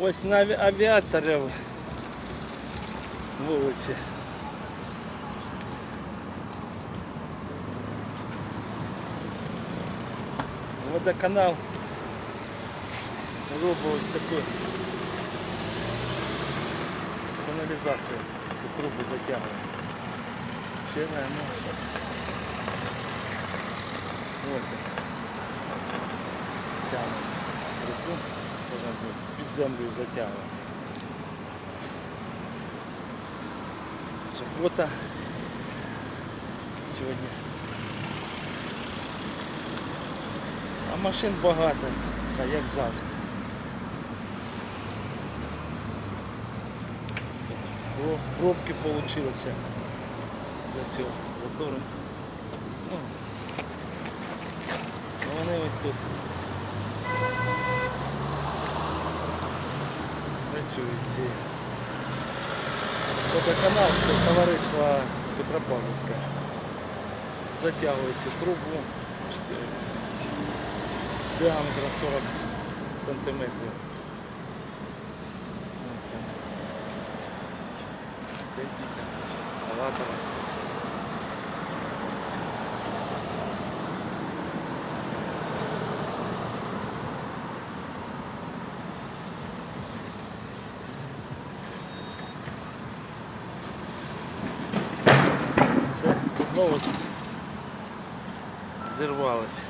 Ось на аві- авіаторів вулиці. Водоканал робив ось таку каналізацію, ці труби затягує. Ще не ну що. Ось. Під землею затягує. Субота сьогодні. А машин багато, та як завжди. Про- Пробки получилися за цього затору. Ну, вони ось тут працюють ці. Водоканал це товариство Петропавловське. Затягує цю трубу діаметра 40 сантиметрів. Ось. Техніка, екскаватора. Знову ж зірвалося.